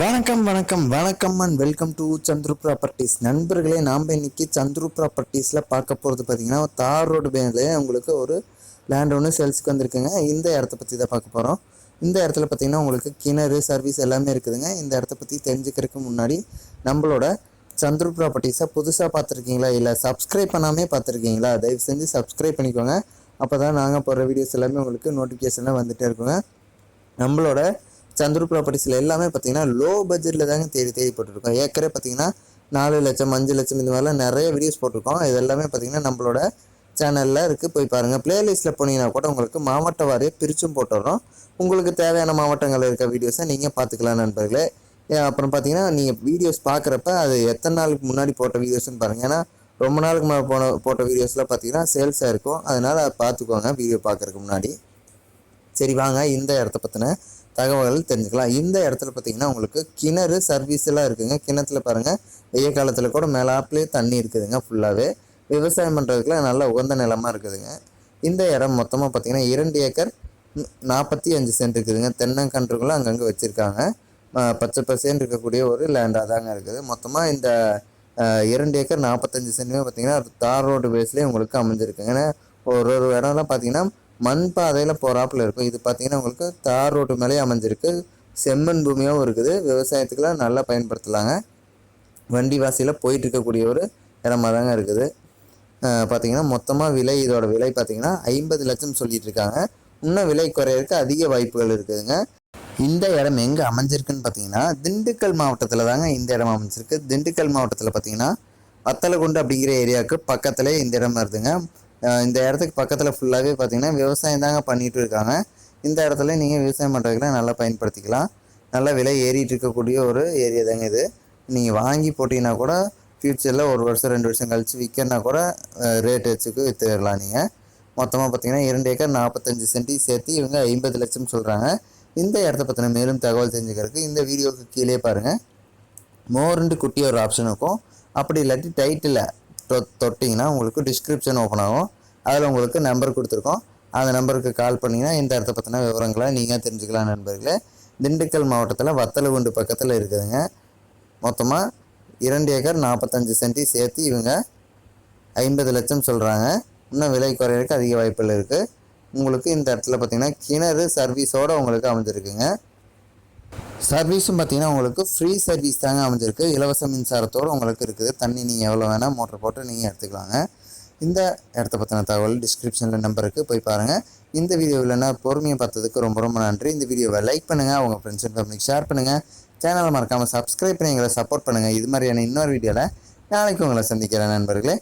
வணக்கம் வணக்கம் வணக்கம் and welcome to Chandru properties நண்பர்களே நாம் இன்னைக்கு சந்துரு ப்ராப்பர்ட்டிஸில் பார்க்க போகிறது பார்த்தீங்கன்னா தார் ரோடு மேலே உங்களுக்கு ஒரு லேண்ட் ஒன்று சேல்ஸுக்கு வந்திருக்குங்க. இந்த இடத்த பற்றி தான் பார்க்க போகிறோம் இந்த இடத்துல பார்த்தீங்கன்னா உங்களுக்கு கிணறு சர்வீஸ் எல்லாமே இருக்குதுங்க. இந்த இடத்த பற்றி தெரிஞ்சுக்கிறதுக்கு முன்னாடி நம்மளோட சந்துரு ப்ராப்பர்ட்டிஸை புதுசாக பார்த்துருக்கீங்களா? இல்லை சப்ஸ்கிரைப் பண்ணாமே பார்த்துருக்கீங்களா? தயவு செஞ்சு சப்ஸ்கிரைப் பண்ணிக்கோங்க. அப்போ தான் நாங்கள் போடுற வீடியோஸ் எல்லாமே உங்களுக்கு நோட்டிஃபிகேஷனில் வந்துகிட்டே இருக்குங்க. நம்மளோட சந்துரு ப்ராப்பர்ட்டிஸில் எல்லாமே பார்த்தீங்கன்னா லோ பட்ஜெட்டில் தாங்க தேடி தேடி போட்டிருக்கோம். ஏக்கரே பார்த்தீங்கன்னா நாலு லட்சம் அஞ்சு லட்சம் இந்த மாதிரிலாம் நிறைய வீடியோஸ் போட்டிருக்கோம். இது எல்லாமே பார்த்தீங்கன்னா நம்மளோட சேனலில் இருக்குது போய் பாருங்கள் பிளேலிஸ்ட்டில் போனீங்கன்னா கூட உங்களுக்கு மாவட்ட வாரியாக பிரிச்சும் போட்டுடுறோம் உங்களுக்கு தேவையான மாவட்டங்களில் இருக்க வீடியோஸை நீங்கள் பார்த்துக்கலாம் நண்பர்களே. அப்புறம் பார்த்தீங்கன்னா நீங்கள் வீடியோஸ் பார்க்குறப்ப அது எத்தனை நாளுக்கு முன்னாடி போட்ட வீடியோஸ்னு பாருங்கள் ஏன்னா ரொம்ப நாளுக்கு முன்னாடி போன போட்ட வீடியோஸ்லாம் பார்த்தீங்கன்னா சேல்ஸாக இருக்கும். அதனால் அதை பார்த்துக்கோங்க வீடியோ பார்க்குறதுக்கு முன்னாடி. சரி வாங்க. இந்த இடத்த பற்றின தகவல்கள் தெரிஞ்சுக்கலாம். இந்த இடத்துல பார்த்தீங்கன்னா உங்களுக்கு கிணறு சர்வீஸ் எல்லாம் கிணத்துல பாருங்கள் வெய்ய காலத்தில் கூட மேலாப்லேயே தண்ணி இருக்குதுங்க ஃபுல்லாகவே விவசாயம் பண்ணுறதுக்குலாம் நல்ல உகந்த நிலமாக இருக்குதுங்க. இந்த இடம் மொத்தமாக பார்த்தீங்கன்னா இரண்டு ஏக்கர் நாற்பத்தி அஞ்சு சென்ட் இருக்குதுங்க. தென்னங்கன்றுகளும் அங்கங்கே வச்சுருக்காங்க. பச்சை பசேன்னு இருக்கக்கூடிய ஒரு லேண்டாக தாங்க இருக்குது. மொத்தமாக இந்த இரண்டு ஏக்கர் நாற்பத்தஞ்சு சென்ட்டுமே பார்த்தீங்கன்னா தார் ரோடு பேஸ்லேயே உங்களுக்கு அமைஞ்சிருக்குங்க. ஏன்னா ஒரு ஒரு இடம்லாம் பார்த்தீங்கன்னா மண் பாதையில் போகிறாப்புல இருக்கும். இது பார்த்தீங்கன்னா உங்களுக்கு தார் ரோட்டு மேலேயே அமைஞ்சிருக்கு. செம்மண் பூமியாகவும் இருக்குது. விவசாயத்துக்கெலாம் நல்லா பயன்படுத்தலாங்க. வண்டி வாசியில் போயிட்டு இருக்கக்கூடிய ஒரு இடமா தாங்க இருக்குது. பார்த்திங்கன்னா பார்த்தீங்கன்னா மொத்தமாக விலை இதோட விலை பார்த்தீங்கன்னா ஐம்பது லட்சம் சொல்லிட்டு இருக்காங்க. இன்னும் விலை குறையிறதுக்கு அதிக வாய்ப்புகள் இருக்குதுங்க. இந்த இடம் எங்கே அமைஞ்சிருக்குன்னு பார்த்தீங்கன்னா திண்டுக்கல் மாவட்டத்தில் தாங்க இந்த இடம் அமைஞ்சிருக்கு. திண்டுக்கல் மாவட்டத்தில் பார்த்தீங்கன்னா வத்தலகுண்டு அப்படிங்கிற ஏரியாவுக்கு பக்கத்துலேயே இந்த இடம் வருதுங்க. இந்த இடத்துக்கு பக்கத்தில் ஃபுல்லாகவே பார்த்தீங்கன்னா விவசாயம் தாங்க பண்ணிகிட்டு இருக்காங்க இந்த இடத்துல நீங்கள் விவசாயம் பண்ணுறதுக்குலாம் நல்லா பயன்படுத்திக்கலாம். நல்லா விலை ஏறிட்டு இருக்கக்கூடிய ஒரு ஏரியா தாங்க இது. நீங்கள் வாங்கி போட்டிங்கன்னா கூட ஃப்யூச்சரில் ஒரு வருஷம் ரெண்டு வருஷம் கழிச்சு விற்கனா கூட ரேட் வச்சுக்கு விற்றுடலாம் நீங்கள் மொத்தமாக பார்த்தீங்கன்னா இரண்டு ஏக்கர் நாற்பத்தஞ்சு சென்டி சேர்த்து இவங்க ஐம்பது லட்சம் சொல்கிறாங்க இந்த இடத்த பற்றின மேலும் தகவல் தெரிஞ்சுக்கிறதுக்கு இந்த வீடியோவுக்கு கீழே பாருங்கள் மோர்ண்டு குட்டி ஒரு ஆப்ஷன் இருக்கும் அப்படி இல்லாட்டி டைட்டில் தொட்டிங்கன்னா உங்களுக்கு டிஸ்கிரிப்ஷன் ஓப்பன் ஆகும். அதில் உங்களுக்கு நம்பர் கொடுத்துருக்கோம். அந்த நம்பருக்கு கால் பண்ணிங்கன்னா இந்த இடத்த பற்றின விவரங்களை நீங்கள் தெரிஞ்சுக்கலாம் நண்பர்களே. திண்டுக்கல் மாவட்டத்தில் வத்தலகுண்டு பக்கத்தில் இருக்குதுங்க. மொத்தமாக இரண்டு ஏக்கர் நாற்பத்தஞ்சு சென்டி சேர்த்து இவங்க ஐம்பது லட்சம் சொல்கிறாங்க இன்னும் விலை குறையிறதுக்கு அதிக வாய்ப்புகள் இருக்குது உங்களுக்கு இந்த இடத்துல பார்த்தீங்கன்னா கிணறு சர்வீஸோடு உங்களுக்கு அமைஞ்சிருக்குங்க. சர்வீஸும் பார்த்தீங்கன்னா உங்களுக்கு ஃப்ரீ சர்வீஸ் தாங்க அமைஞ்சிருக்கு. இலவச மின்சாரத்தோடு உங்களுக்கு இருக்குது. தண்ணி நீங்கள் எவ்வளோ வேணால் மோட்டர் போட்டு நீங்கள் எடுத்துக்கலாங்க. இந்த இடத்த பற்றின தகவல் டிஸ்கிரிப்ஷனில் நம்பருக்கு போய் பாருங்கள் இந்த வீடியோவில் நான் பொறுமையை பார்த்ததுக்கு ரொம்ப ரொம்ப நன்றி. இந்த வீடியோவை லைக் பண்ணுங்கள் உங்கள் ஃப்ரெண்ட்ஸ் அண்ட் ஃபேமிலிக்கு ஷேர் பண்ணுங்கள் சேனலை மறக்காமல் சப்ஸ்கிரைப் பண்ணி எங்களை சப்போர்ட் பண்ணுங்கள் இது மாதிரியான இன்னொரு வீடியோவில் நாளைக்கு உங்களை சந்திக்கிறேன் நண்பர்களே.